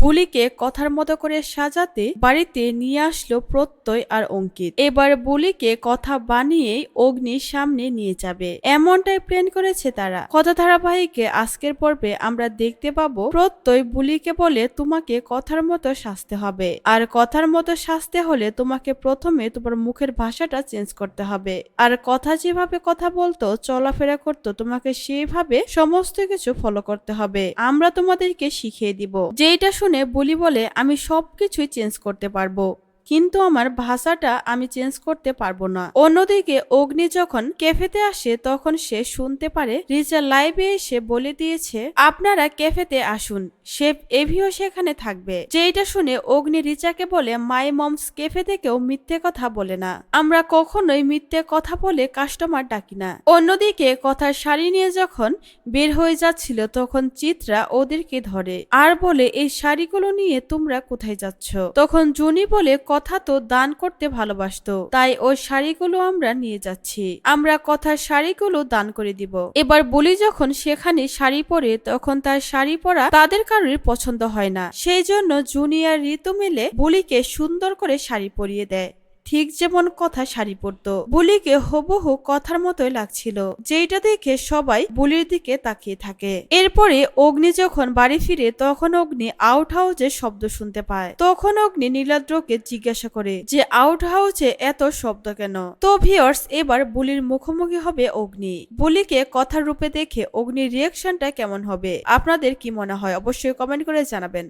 বুলিকে কথার মতো করে সাজাতে বাড়িতে নিয়ে আসলো প্রত্যয় আর অঙ্কিত। এবার বুলিকে কথা বানিয়েই অগ্নির সামনে নিয়ে যাবে। এমনটাই প্ল্যান করেছে তারা। কথা ধারাবাহিকে আজকের পর্বে আমরা দেখতে পাবো প্রত্যয় বুলিকে বলে তোমাকে কথার মতো সাজতে হবে। আর কথার মতো সাজতে হলে তোমাকে প্রথমে তোমার মুখের ভাষাটা চেঞ্জ করতে হবে। আর কথা যেভাবে কথা বলতো, চলাফেরা করতো, তোমাকে সেইভাবে সমস্ত কিছু ফলো করতে হবে। আমরা তোমাদেরকে শিখিয়ে দিব। যেটা বলি বলে আমি সব কিছুই চেঞ্জ করতে পারব। কিন্তু আমার ভাষাটা আমি চেঞ্জ করতে পারব না। অন্যদিকে অগ্নি যখন ক্যাফেতে আসে, তখন সে শুনতে পারে রিচা লাইভে এসে বলে দিয়েছে, আপনারা ক্যাফেতে আসুন, শেফ এভিও সেখানে থাকবে। যেটা শুনে অগ্নি রিচাকে বলে, মাই মমস ক্যাফে থেকেও মিথ্যে কথা বলে না। আমরা কখনোই মিথ্যে কথা বলে কাস্টমার ডাকি না। অন্যদিকে কথার শাড়ি নিয়ে যখন বের হয়ে যাচ্ছিল, তখন চিত্রা ওদেরকে ধরে, আর বলে, এই শাড়িগুলো নিয়ে তোমরা কোথায় যাচ্ছ? তখন জুনি বলে কথা তো দান করতে ভালোবাসত। তাই ওই শাড়িগুলো আমরা নিয়ে যাচ্ছি। আমরা কথার শাড়িগুলো দান করে দিব। এবার বলি যখন সেখানে শাড়ি পরে, তখন তার শাড়ি পরা তাদের কারোর পছন্দ হয় না। সেই জন্য জুনিয়ার ঋতু মেলে বলিকে সুন্দর করে শাড়ি পরিয়ে দেয়। ঠিক যেমন কথা শাড়ি পরতো বুলিকে হুবহু কথার মতোই লাগছিল যেটা দেখে সবাই বুলির দিকে তাকিয়ে থাকে। এরপরে অগ্নি যখন বাড়ি ফিরে, তখন অগ্নি আউট হাউসে শব্দ শুনতে পায়। তখন অগ্নি নীলাদ্রকে জিজ্ঞাসা করে যে আউট হাউসে এত শব্দ কেন? তো ভিওর্স এবার বুলির মুখোমুখি হবে অগ্নি। বুলিকে কথার রূপে দেখে অগ্নির রিয়াকশনটা কেমন হবে? আপনাদের কি মনে হয়? অবশ্যই কমেন্ট করে জানাবেন।